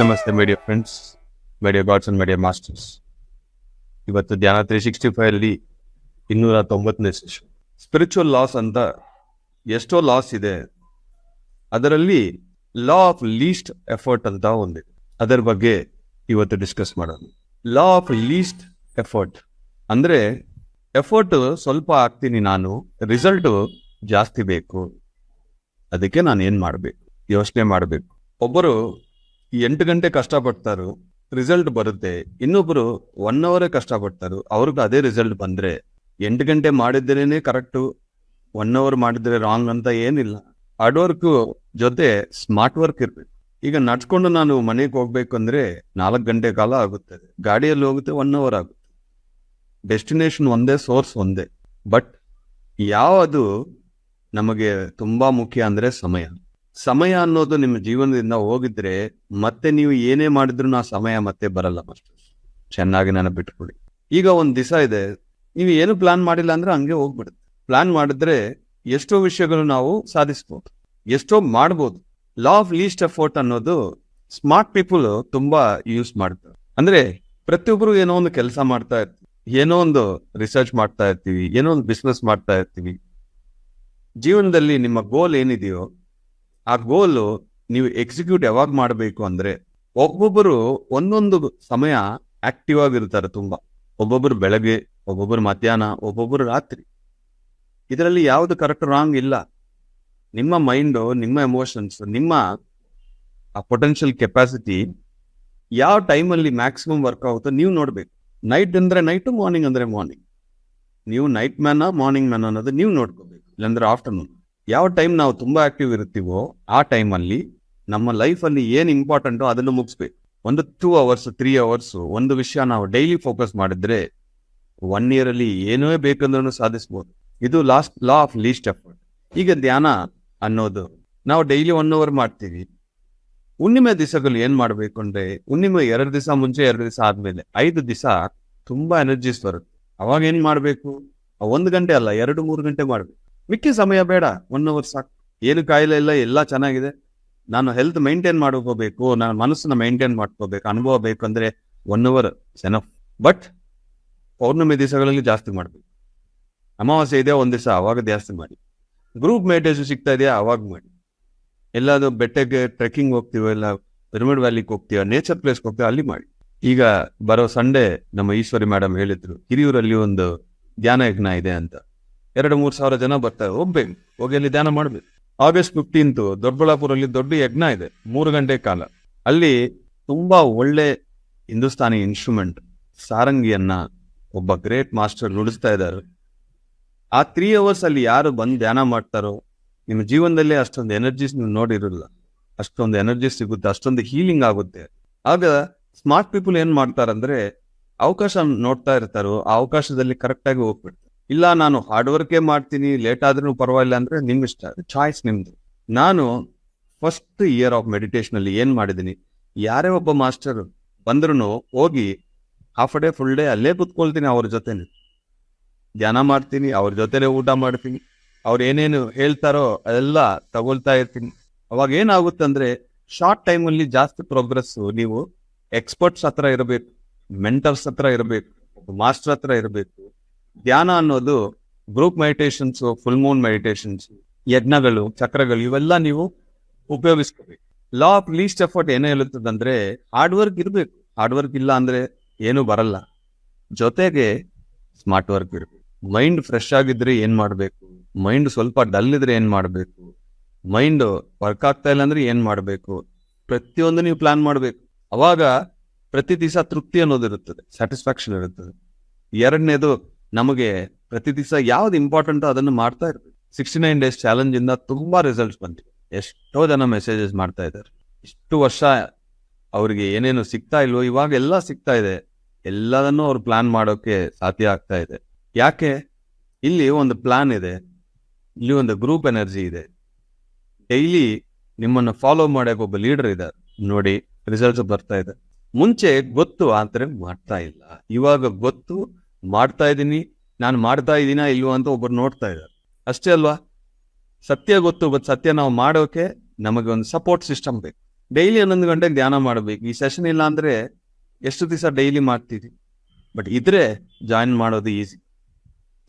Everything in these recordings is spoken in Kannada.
ನಮಸ್ತೆ media friends media gods and media masters ಇವತ್ತು ಧ್ಯಾನ ತ್ರೀ ಸಿಕ್ಸ್ಟಿ ಫೈವ್ ಅಲ್ಲಿ ಇನ್ನೂರ ತೊಂಬತ್ತನೇ ಸೆಷನ್ ಸ್ಪಿರಿಚುವಲ್ ಲಾಸ್ ಅಂತ ಎಷ್ಟೋ ಲಾಸ್ ಇದೆ. ಅದರಲ್ಲಿ ಲಾ ಆಫ್ ಲೀಸ್ಟ್ ಎಫರ್ಟ್ ಅಂತ ಒಂದು ಅದರ ಬಗ್ಗೆ ಇವತ್ತು ಡಿಸ್ಕಸ್ ಮಾಡೋಣ. ಲಾ ಆಫ್ ಲೀಸ್ಟ್ ಎಫರ್ಟ್ ಅಂದ್ರೆ ಎಫರ್ಟ್ ಸ್ವಲ್ಪ ಹಾಕ್ತೀನಿ ನಾನು ರಿಸಲ್ಟ್ ಜಾಸ್ತಿ ಬೇಕು. ಅದಕ್ಕೆ ನಾನು ಏನ್ ಮಾಡ್ಬೇಕು? ಯೋಚನೆ ಮಾಡಬೇಕು. ಒಬ್ಬರು ಎಂಟು ಗಂಟೆ ಕಷ್ಟಪಡ್ತಾರು ರಿಸಲ್ಟ್ ಬರುತ್ತೆ. ಇನ್ನೊಬ್ರು ಒನ್ ಅವರೇ ಕಷ್ಟಪಡ್ತಾರು, ಅವ್ರಿಗೆ ಅದೇ ರಿಸಲ್ಟ್ ಬಂದ್ರೆ. ಎಂಟು ಗಂಟೆ ಮಾಡಿದ್ರೇನೆ ಕರೆಕ್ಟು ಒನ್ ಅವರ್ ಮಾಡಿದ್ರೆ ರಾಂಗ್ ಅಂತ ಏನಿಲ್ಲ. ಹಾರ್ಡ್ ವರ್ಕ್ ಜೊತೆ ಸ್ಮಾರ್ಟ್ ವರ್ಕ್ ಇರ್ಬೇಕು. ಈಗ ನಡ್ಸ್ಕೊಂಡು ನಾನು ಮನೆಗೆ ಹೋಗ್ಬೇಕು ಅಂದ್ರೆ ನಾಲ್ಕು ಗಂಟೆ ಕಾಲ ಆಗುತ್ತೆ. ಗಾಡಿಯಲ್ಲಿ ಹೋಗುತ್ತೆ ಒನ್ ಅವರ್ ಆಗುತ್ತೆ. ಡೆಸ್ಟಿನೇಷನ್ ಒಂದೇ ಸೋರ್ಸ್ ಒಂದೇ. ಬಟ್ ಯಾವುದು ನಮಗೆ ತುಂಬಾ ಮುಖ್ಯ ಅಂದ್ರೆ ಸಮಯ. ಸಮಯ ಅನ್ನೋದು ನಿಮ್ಮ ಜೀವನದಿಂದ ಹೋಗಿದ್ರೆ ಮತ್ತೆ ನೀವು ಏನೇ ಮಾಡಿದ್ರು ಆ ಸಮಯ ಮತ್ತೆ ಬರಲ್ಲ ಮಾಸ್ಟರ್ಸ್ ಚೆನ್ನಾಗಿ ನೆನಪಿಟ್ಕೊಳ್ಳಿ. ಈಗ ಒಂದ್ ದಿವಸ ಇದೆ. ನೀವು ಏನು ಪ್ಲಾನ್ ಮಾಡಿಲ್ಲ ಅಂದ್ರೆ ಹಂಗೆ ಹೋಗ್ಬಿಡುತ್ತೆ. ಪ್ಲಾನ್ ಮಾಡಿದ್ರೆ ಎಷ್ಟೋ ವಿಷಯಗಳು ನಾವು ಸಾಧಿಸ್ಬೋದು. ಎಷ್ಟೋ ಮಾಡ್ಬೋದು. ಲಾ ಆಫ್ ಲೀಸ್ಟ್ ಎಫೋರ್ಟ್ ಅನ್ನೋದು ಸ್ಮಾರ್ಟ್ ಪೀಪಲ್ ತುಂಬಾ ಯೂಸ್ ಮಾಡ್ತಾರೆ. ಅಂದ್ರೆ ಪ್ರತಿಯೊಬ್ಬರು ಏನೋ ಒಂದು ಕೆಲಸ ಮಾಡ್ತಾ ಇರ್ತೀವಿ. ಏನೋ ಒಂದು ರಿಸರ್ಚ್ ಮಾಡ್ತಾ ಇರ್ತೀವಿ. ಏನೋ ಒಂದು ಬಿಸ್ನೆಸ್ ಮಾಡ್ತಾ ಇರ್ತೀವಿ. ಜೀವನದಲ್ಲಿ ನಿಮ್ಮ ಗೋಲ್ ಏನಿದೆಯೋ ಆ ಗೋಲು ನೀವು ಎಕ್ಸಿಕ್ಯೂಟ್ ಯಾವಾಗ ಮಾಡಬೇಕು ಅಂದ್ರೆ ಒಬ್ಬೊಬ್ಬರು ಒಂದೊಂದು ಸಮಯ ಆಕ್ಟಿವ್ ಆಗಿರ್ತಾರೆ ತುಂಬಾ. ಒಬ್ಬೊಬ್ಬರು ಬೆಳಗ್ಗೆ, ಒಬ್ಬೊಬ್ಬರು ಮಧ್ಯಾಹ್ನ, ಒಬ್ಬೊಬ್ಬರು ರಾತ್ರಿ. ಇದರಲ್ಲಿ ಯಾವುದು ಕರೆಕ್ಟ್ ರಾಂಗ್ ಇಲ್ಲ. ನಿಮ್ಮ ಮೈಂಡು ನಿಮ್ಮ ಎಮೋಷನ್ಸ್ ನಿಮ್ಮ ಆ ಪೊಟೆನ್ಷಿಯಲ್ ಕೆಪಾಸಿಟಿ ಯಾವ ಟೈಮಲ್ಲಿ ಮ್ಯಾಕ್ಸಿಮಮ್ ವರ್ಕ್ ಆಗುತ್ತೋ ನೀವು ನೋಡ್ಬೇಕು. ನೈಟ್ ಅಂದ್ರೆ ನೈಟು ಮಾರ್ನಿಂಗ್ ಅಂದ್ರೆ ಮಾರ್ನಿಂಗ್ ನೀವು ನೈಟ್ ಮ್ಯಾನ ಮಾರ್ನಿಂಗ್ ಮ್ಯಾನ್ ಅನ್ನೋದು ನೀವು ನೋಡ್ಕೋಬೇಕು. ಇಲ್ಲಾಂದ್ರೆ ಆಫ್ಟರ್ನೂನ್ ಯಾವ ಟೈಮ್ ನಾವು ತುಂಬಾ ಆಕ್ಟಿವ್ ಇರ್ತೀವೋ ಆ ಟೈಮಲ್ಲಿ ನಮ್ಮ ಲೈಫಲ್ಲಿ ಏನ್ ಇಂಪಾರ್ಟೆಂಟೋ ಅದನ್ನು ಮುಗಿಸ್ಬೇಕು. ಒಂದು ಟೂ ಅವರ್ಸ್ ತ್ರೀ ಅವರ್ಸ್ ಒಂದು ವಿಷಯ ನಾವು ಡೈಲಿ ಫೋಕಸ್ ಮಾಡಿದ್ರೆ ಒನ್ ಇಯರ್ ಅಲ್ಲಿ ಏನೇ ಬೇಕಂದ್ರೂ ಸಾಧಿಸ್ಬೋದು. ಇದು last law of least effort ಈಗ ಧ್ಯಾನ ಅನ್ನೋದು. ನಾವು ಡೈಲಿ ಒನ್ ಅವರ್ ಮಾಡ್ತೀವಿ. ಹುಣ್ಣಿಮೆ ದಿವಸಗಳು ಏನ್ ಮಾಡ್ಬೇಕು ಅಂದ್ರೆ ಹುಣ್ಣಿಮೆ ಎರಡು ದಿವಸ ಮುಂಚೆ ಎರಡು ದಿವಸ ಆದ್ಮೇಲೆ ಐದು ದಿವಸ ತುಂಬಾ ಎನರ್ಜಿಸ್ ಬರುತ್ತೆ. ಅವಾಗ ಏನ್ ಮಾಡ್ಬೇಕು? ಒಂದ್ ಗಂಟೆ ಅಲ್ಲ, ಎರಡು, ಮೂರು ಗಂಟೆ ಮಾಡ್ಬೇಕು. ಮಿಕ್ಕಿ ಸಮಯ ಬೇಡ. ಒನ್ ಅವರ್ ಸಾಕು. ಏನು ಕಾಯಿಲೆ ಇಲ್ಲ, ಎಲ್ಲ ಚೆನ್ನಾಗಿದೆ. ನಾನು ಹೆಲ್ತ್ ಮೇಂಟೈನ್ ಮಾಡ್ಕೋಬೇಕು, ನಾನು ಮನಸ್ಸನ್ನ ಮೇಂಟೈನ್ ಮಾಡ್ಕೋಬೇಕು, ಅನುಭವ ಬೇಕು ಅಂದ್ರೆ ಒನ್ ಅವರ್ ಸೆನಫ್ ಬಟ್ ಪೌರ್ಣಮಿ ದಿವಸಗಳಲ್ಲಿ ಜಾಸ್ತಿ ಮಾಡ್ಬೇಕು. ಅಮಾವಾಸ್ಯೆ ಇದೆಯಾ ಒಂದ್ ದಿವಸ ಅವಾಗ ಜಾಸ್ತಿ ಮಾಡಿ. ಗ್ರೂಪ್ ಮೇಟೇಜ್ ಸಿಗ್ತಾ ಇದೆಯಾ ಅವಾಗ ಮಾಡಿ. ಎಲ್ಲಾದ್ರೂ ಬೆಟ್ಟಕ್ಕೆ ಟ್ರೆಕ್ಕಿಂಗ್ ಹೋಗ್ತೀವೋ, ಇಲ್ಲ ಪಿರಮಿಡ್ ವ್ಯಾಲಿಗೆ ಹೋಗ್ತೀವ ನೇಚರ್ ಪ್ಲೇಸ್ಗೆ ಹೋಗ್ತೀವಿ ಅಲ್ಲಿ ಮಾಡಿ. ಈಗ ಬರೋ ಸಂಡೇ ನಮ್ಮ ಈಶ್ವರಿ ಮೇಡಮ್ ಹೇಳಿದ್ರು, ಹಿರಿಯೂರಲ್ಲಿ ಒಂದು ಧ್ಯಾನ ಯಜ್ಞ ಇದೆ ಅಂತ. ಎರಡು ಮೂರು ಸಾವಿರ ಜನ ಬರ್ತಾರೆ, ಹೋಗ್ಬೇಕು. ಹೋಗಿ ಅಲ್ಲಿ ಧ್ಯಾನ ಮಾಡ್ಬೇಕು. ಆಗಸ್ಟ್ ಫಿಫ್ಟೀನ್ತ್ ದೊಡ್ಡಬಳ್ಳಾಪುರಲ್ಲಿ ದೊಡ್ಡ ಯಜ್ಞ ಇದೆ, ಮೂರು ಗಂಟೆ ಕಾಲ. ಅಲ್ಲಿ ತುಂಬಾ ಒಳ್ಳೆ ಹಿಂದೂಸ್ತಾನಿ ಇನ್ಸ್ಟ್ರೂಮೆಂಟ್ ಸಾರಂಗಿಯನ್ನ ಒಬ್ಬ ಗ್ರೇಟ್ ಮಾಸ್ಟರ್ ನುಡಿಸ್ತಾ ಇದ್ದಾರೆ. ಆ ತ್ರೀ ಅವರ್ಸ್ ಅಲ್ಲಿ ಯಾರು ಬಂದು ಧ್ಯಾನ ಮಾಡ್ತಾರೋ, ನಿಮ್ಮ ಜೀವನದಲ್ಲಿ ಅಷ್ಟೊಂದು ಎನರ್ಜಿಸ್ ನೀವು ನೋಡಿರಲ್ಲ ಅಷ್ಟೊಂದು ಎನರ್ಜಿ ಸಿಗುತ್ತೆ, ಅಷ್ಟೊಂದು ಹೀಲಿಂಗ್ ಆಗುತ್ತೆ. ಆಗ ಸ್ಮಾರ್ಟ್ ಪೀಪಲ್ ಏನ್ ಮಾಡ್ತಾರಂದ್ರೆ, ಅವಕಾಶ ನೋಡ್ತಾ ಇರ್ತಾರೋ, ಆ ಅವಕಾಶದಲ್ಲಿ ಕರೆಕ್ಟಾಗಿ ಹೋಗ್ಬಿಡ್ತಾರೆ. ಇಲ್ಲ, ನಾನು ಹಾರ್ಡ್ ವರ್ಕೇ ಮಾಡ್ತೀನಿ ಲೇಟ್ ಆದ್ರೂ ಪರವಾಗಿಲ್ಲ ಅಂದ್ರೆ ನಿಮ್ ಇಷ್ಟ. ಚಾಯ್ಸ್ ನಿಮ್ದು. ನಾನು ಫಸ್ಟ್ ಇಯರ್ ಆಫ್ ಮೆಡಿಟೇಷನ್ ಅಲ್ಲಿ ಏನ್ ಮಾಡಿದೀನಿ ಯಾರೇ ಒಬ್ಬ ಮಾಸ್ಟರ್ ಬಂದ್ರು ಹೋಗಿ ಹಾಫ್ ಡೇ ಫುಲ್ ಡೇ ಅಲ್ಲೇ ಕುತ್ಕೊಳ್ತೀನಿ ಅವ್ರ ಜೊತೆನೆ. ಧ್ಯಾನ ಮಾಡ್ತೀನಿ, ಅವ್ರ ಜೊತೆನೆ ಊಟ ಮಾಡ್ತೀನಿ, ಅವ್ರು ಏನೇನು ಹೇಳ್ತಾರೋ ಅದೆಲ್ಲ ತಗೊಳ್ತಾ ಇರ್ತೀನಿ. ಅವಾಗ ಏನಾಗುತ್ತೆ ಅಂದ್ರೆ ಶಾರ್ಟ್ ಟೈಮ್ ಅಲ್ಲಿ ಜಾಸ್ತಿ ಪ್ರೋಗ್ರೆಸ್ ನೀವು ಎಕ್ಸ್ಪರ್ಟ್ಸ್ ಹತ್ರ ಇರಬೇಕು ಮೆಂಟರ್ಸ್ ಹತ್ರ ಇರಬೇಕು ಮಾಸ್ಟರ್ ಹತ್ರ ಇರಬೇಕು. ಧ್ಯಾನ ಅನ್ನೋದು group meditations full moon meditations, ಯಜ್ಞಗಳು, ಚಕ್ರಗಳು, ಇವೆಲ್ಲ ನೀವು ಉಪಯೋಗಿಸ್ಕೋಬೇಕು. ಲಾ ಆಫ್ ಲೀಸ್ಟ್ ಎಫರ್ಟ್ ಏನೇ ಹೇಳುತ್ತದಂದ್ರೆ ಹಾರ್ಡ್ ವರ್ಕ್ ಇರಬೇಕು. ಹಾರ್ಡ್ ವರ್ಕ್ ಇಲ್ಲ ಅಂದ್ರೆ ಏನು ಬರಲ್ಲ. ಜೊತೆಗೆ ಸ್ಮಾರ್ಟ್ ವರ್ಕ್ ಇರಬೇಕು. ಮೈಂಡ್ ಫ್ರೆಶ್ ಆಗಿದ್ರೆ ಏನ್ ಮಾಡಬೇಕು? ಮೈಂಡ್ ಸ್ವಲ್ಪ ಡಲ್ ಇದ್ರೆ ಏನ್ ಮಾಡಬೇಕು? ಮೈಂಡ್ ವರ್ಕ್ ಆಗ್ತಾ ಇಲ್ಲ ಅಂದ್ರೆ ಏನ್ ಮಾಡಬೇಕು? ಪ್ರತಿಯೊಂದು ನೀವು ಪ್ಲಾನ್ ಮಾಡಬೇಕು. ಅವಾಗ ಪ್ರತಿ ದಿವಸ ತೃಪ್ತಿ ಅನ್ನೋದು ಇರುತ್ತದೆ. ಸ್ಯಾಟಿಸ್ಫ್ಯಾಕ್ಷನ್ ಇರುತ್ತದೆ. ಎರಡನೇದು ನಮಗೆ ಪ್ರತಿ ದಿವಸ ಯಾವ್ದು ಇಂಪಾರ್ಟೆಂಟ್ ಅದನ್ನು ಮಾಡ್ತಾ ಇರ್ಬೇಕು. ಸಿಕ್ಸ್ಟಿ ನೈನ್ ಡೇಸ್ ಚಾಲೆಂಜ್ ಇಂದ ತುಂಬಾ ರಿಸಲ್ಟ್ಸ್ ಬಂತು ಎಷ್ಟೋ ಜನ ಮೆಸೇಜಸ್ ಮಾಡ್ತಾ ಇದ್ದಾರೆ. ಇಷ್ಟು ವರ್ಷ ಅವ್ರಿಗೆ ಏನೇನು ಸಿಗ್ತಾ ಇಲ್ವೋ, ಇವಾಗ ಎಲ್ಲ ಸಿಗ್ತಾ ಇದೆ. ಎಲ್ಲದನ್ನೂ ಅವ್ರು ಪ್ಲಾನ್ ಮಾಡೋಕೆ ಸಾಧ್ಯ ಆಗ್ತಾ ಇದೆ. ಯಾಕೆ? ಇಲ್ಲಿ ಒಂದು ಪ್ಲಾನ್ ಇದೆ. ಇಲ್ಲಿ ಒಂದು ಗ್ರೂಪ್ ಎನರ್ಜಿ ಇದೆ. ಡೈಲಿ ನಿಮ್ಮನ್ನು ಫಾಲೋ ಮಾಡೋಕೆ ಒಬ್ಬ ಲೀಡರ್ ಇದ್ದಾರೆ. ನೋಡಿ ರಿಸಲ್ಟ್ಸ್ ಬರ್ತಾ ಇದೆ. ಮುಂಚೆ ಗೊತ್ತು ಆದ್ರೆ ಮಾಡ್ತಾ ಇಲ್ಲ. ಇವಾಗ ಗೊತ್ತು ಮಾಡ್ತಾ ಇದ್ದೀನಿ, ನಾನು ಮಾಡ್ತಾ ಇದ್ದೀನಾ ಇಲ್ವೋ ಅಂತ ಒಬ್ಬರು ನೋಡ್ತಾ ಇದ್ದಾರೆ. ಅಷ್ಟೇ ಅಲ್ವಾ? ಸತ್ಯ ಗೊತ್ತು, ಬಟ್ ಸತ್ಯ ನಾವು ಮಾಡೋಕೆ ನಮಗೆ ಒಂದು ಸಪೋರ್ಟ್ ಸಿಸ್ಟಮ್ ಬೇಕು. ಡೈಲಿ ಹನ್ನೊಂದು ಗಂಟೆಗೆ ಧ್ಯಾನ ಮಾಡಬೇಕು. ಈ ಸೆಷನ್ ಇಲ್ಲ ಅಂದರೆ ಎಷ್ಟು ದಿವಸ ಡೈಲಿ ಮಾಡ್ತೀವಿ ಬಟ್ ಇದ್ರೆ ಜಾಯಿನ್ ಮಾಡೋದು ಈಸಿ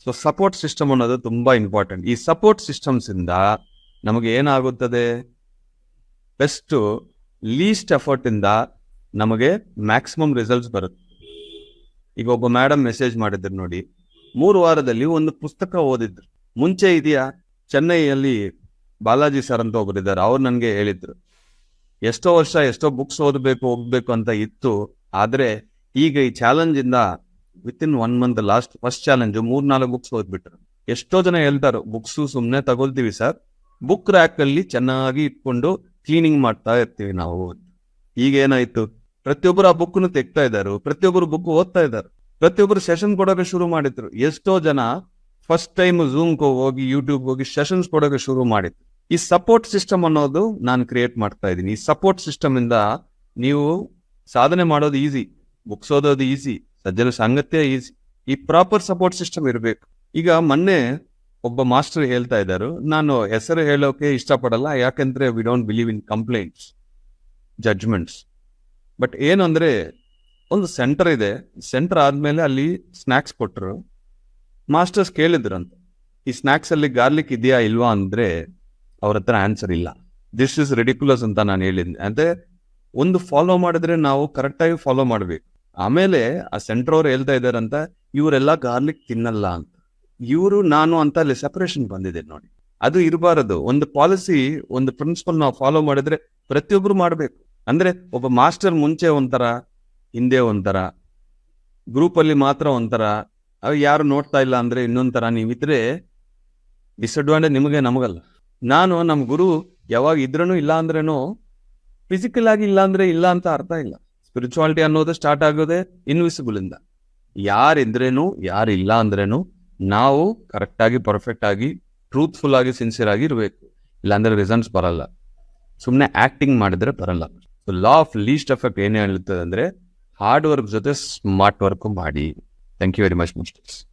ಸೊ ಸಪೋರ್ಟ್ ಸಿಸ್ಟಮ್ ಅನ್ನೋದು ತುಂಬ ಇಂಪಾರ್ಟೆಂಟ್ ಈ ಸಪೋರ್ಟ್ ಸಿಸ್ಟಮ್ಸ್ ಇಂದ ನಮಗೆ ಏನಾಗುತ್ತದೆ? ಬೆಸ್ಟು ಲೀಸ್ಟ್ ಎಫರ್ಟಿಂದ ನಮಗೆ ಮ್ಯಾಕ್ಸಿಮಮ್ ರಿಸಲ್ಟ್ಸ್ ಬರುತ್ತೆ. ಈಗ ಒಬ್ಬ ಮೇಡಮ್ ಮೆಸೇಜ್ ಮಾಡಿದ್ರು ನೋಡಿ, ಮೂರು ವಾರದಲ್ಲಿ ಒಂದು ಪುಸ್ತಕ ಓದಿದ್ರು. ಮುಂಚೆ ಇದೆಯಾ? ಚೆನ್ನೈಯಲ್ಲಿ ಬಾಲಾಜಿ ಸರ್ ಅಂತ ಒಬ್ಬರಿದ್ದಾರೆ ಅವ್ರು ನನಗೆ ಹೇಳಿದ್ರು. ಎಷ್ಟೋ ವರ್ಷ ಎಷ್ಟೋ ಬುಕ್ಸ್ ಓದಬೇಕು ಹೋಗ್ಬೇಕು ಅಂತ ಇತ್ತು, ಆದರೆ ಈಗ ಈ ಚಾಲೆಂಜ್ ಇಂದ within one month last first challenge ಮೂರ್ ನಾಲ್ಕು ಬುಕ್ಸ್ ಓದ್ಬಿಟ್ರು. ಎಷ್ಟೋ ಜನ ಹೇಳ್ತಾರೆ ಬುಕ್ಸ್ ಸುಮ್ಮನೆ ತಗೊಳ್ತೀವಿ ಸರ್ ಬುಕ್ ರ್ಯಾಕ್ ಅಲ್ಲಿ ಚೆನ್ನಾಗಿ ಇಟ್ಕೊಂಡು ಕ್ಲೀನಿಂಗ್ ಮಾಡ್ತಾ ಇರ್ತೀವಿ ನಾವು. ಈಗ ಏನಾಯ್ತು? ಪ್ರತಿಯೊಬ್ಬರು ಆ ಬುಕ್ ತೆಗ್ತಾ ಇದ್ದಾರೆ, ಪ್ರತಿಯೊಬ್ಬರು ಬುಕ್ ಓದ್ತಾ ಇದ್ದಾರೆ. ಪ್ರತಿಯೊಬ್ಬರು ಸೆಷನ್ ಕೊಡೋಕೆ ಶುರು ಮಾಡಿದ್ರು. ಎಷ್ಟೋ ಜನ ಫಸ್ಟ್ ಟೈಮ್ ಝೂಮ್ ಹೋಗಿ ಯೂಟ್ಯೂಬ್ ಹೋಗಿ ಸೆಷನ್ಸ್ ಕೊಡೋಕೆ ಶುರು ಮಾಡಿದ್ರು. ಈ ಸಪೋರ್ಟ್ ಸಿಸ್ಟಮ್ ಅನ್ನೋದು ನಾನು ಕ್ರಿಯೇಟ್ ಮಾಡ್ತಾ ಇದ್ದೀನಿ. ಈ ಸಪೋರ್ಟ್ ಸಿಸ್ಟಮ್ ಇಂದ ನೀವು ಸಾಧನೆ ಮಾಡೋದು ಈಸಿ ಬುಕ್ಸ್ ಓದೋದು ಈಸಿ ಸಜ್ಜನ ಸಂಗತ್ಯ ಈಸಿ ಈ ಪ್ರಾಪರ್ ಸಪೋರ್ಟ್ ಸಿಸ್ಟಮ್ ಇರಬೇಕು. ಈಗ ಮೊನ್ನೆ ಒಬ್ಬ ಮಾಸ್ಟರ್ ಹೇಳ್ತಾ ಇದ್ದಾರೆ, ನಾನು ಹೆಸರು ಹೇಳೋಕೆ ಇಷ್ಟಪಡಲ್ಲ, ಯಾಕಂದ್ರೆ we don't believe in complaints judgements but ಏನು ಅಂದ್ರೆ, ಒಂದು ಸೆಂಟರ್ ಇದೆ. ಸೆಂಟರ್ ಆದ್ಮೇಲೆ ಅಲ್ಲಿ ಸ್ನಾಕ್ಸ್ ಕೊಟ್ಟರು ಮಾಸ್ಟರ್ಸ್ ಕೇಳಿದ್ರಂತ. ಈ ಸ್ನ್ಯಾಕ್ಸಲ್ಲಿ ಗಾರ್ಲಿಕ್ ಇದೆಯಾ ಇಲ್ವಾ ಅಂದ್ರೆ ಅವ್ರ ಹತ್ರ ಆನ್ಸರ್ ಇಲ್ಲ. ದಿಸ್ ಇಸ್ ರೆಡಿಕ್ಯುಲಸ್ ಅಂತ ನಾನು ಹೇಳಿದ್ದೆ ಅಂದ್ರೆ ಒಂದು ಫಾಲೋ ಮಾಡಿದ್ರೆ ನಾವು ಕರೆಕ್ಟಾಗಿ ಫಾಲೋ ಮಾಡ್ಬೇಕು. ಆಮೇಲೆ ಆ ಸೆಂಟರ್ ಅವ್ರು ಹೇಳ್ತಾ ಇದಾರಂತ ಇವರೆಲ್ಲ ಗಾರ್ಲಿಕ್ ತಿನ್ನಲ್ಲ ಅಂತ. ಇವರು ನಾನು ಅಂತ ಅಲ್ಲಿ ಸೆಪರೇಷನ್ ಬಂದಿದೆ ನೋಡಿ. ಅದು ಇರಬಾರದು. ಒಂದು ಪಾಲಿಸಿ ಒಂದು ಪ್ರಿನ್ಸಿಪಲ್ ನಾವು ಫಾಲೋ ಮಾಡಿದ್ರೆ ಪ್ರತಿಯೊಬ್ರು ಮಾಡ್ಬೇಕು. ಅಂದ್ರೆ ಒಬ್ಬ ಮಾಸ್ಟರ್ ಮುಂಚೆ ಒಂಥರ, ಹಿಂದೆ ಒಂಥರ, ಗ್ರೂಪಲ್ಲಿ ಮಾತ್ರ ಒಂಥರ ಯಾರು ನೋಡ್ತಾ ಇಲ್ಲ ಅಂದ್ರೆ ಇನ್ನೊಂಥರ ನೀವಿದ್ರೆ ಡಿಸ್ಅಡ್ವಾಂಟೇಜ್ ನಿಮಗೆ ನಮಗಲ್ಲ. ನಾನು ನಮ್ಮ ಗುರು ಯಾವಾಗ ಇದ್ರೂ ಇಲ್ಲ ಅಂದ್ರೇನು ಫಿಸಿಕಲ್ ಆಗಿ ಇಲ್ಲ ಅಂದ್ರೆ ಇಲ್ಲ ಅಂತ ಅರ್ಥ ಇಲ್ಲ. ಸ್ಪಿರಿಚುವಾಲಿಟಿ ಅನ್ನೋದು ಸ್ಟಾರ್ಟ್ ಆಗೋದೇ ಇನ್ವಿಸಿಬಲ್ ಇಂದ ಯಾರಿದ್ರೇನು, ಯಾರು ಇಲ್ಲ ಅಂದ್ರೇನು, ನಾವು ಕರೆಕ್ಟ್ ಆಗಿ ಪರ್ಫೆಕ್ಟ್ ಆಗಿ ಟ್ರೂತ್ಫುಲ್ ಆಗಿ ಸಿನ್ಸಿಯರ್ ಆಗಿ ಇರಬೇಕು. ಇಲ್ಲಾಂದ್ರೆ ರಿಸಲ್ಟ್ಸ್ ಬರಲ್ಲ. ಸುಮ್ಮನೆ ಆಕ್ಟಿಂಗ್ ಮಾಡಿದ್ರೆ ಬರಲ್ಲ. ಲಾ ಆಫ್ ಲೀಸ್ಟ್ ಎಫೆಕ್ಟ್ ಏನೇ ಹೇಳುತ್ತದೆ ಅಂದ್ರೆ ಹಾರ್ಡ್ ವರ್ಕ್ ಜೊತೆ ಸ್ಮಾರ್ಟ್ ವರ್ಕ್ ಮಾಡಿ. Thank you very much masters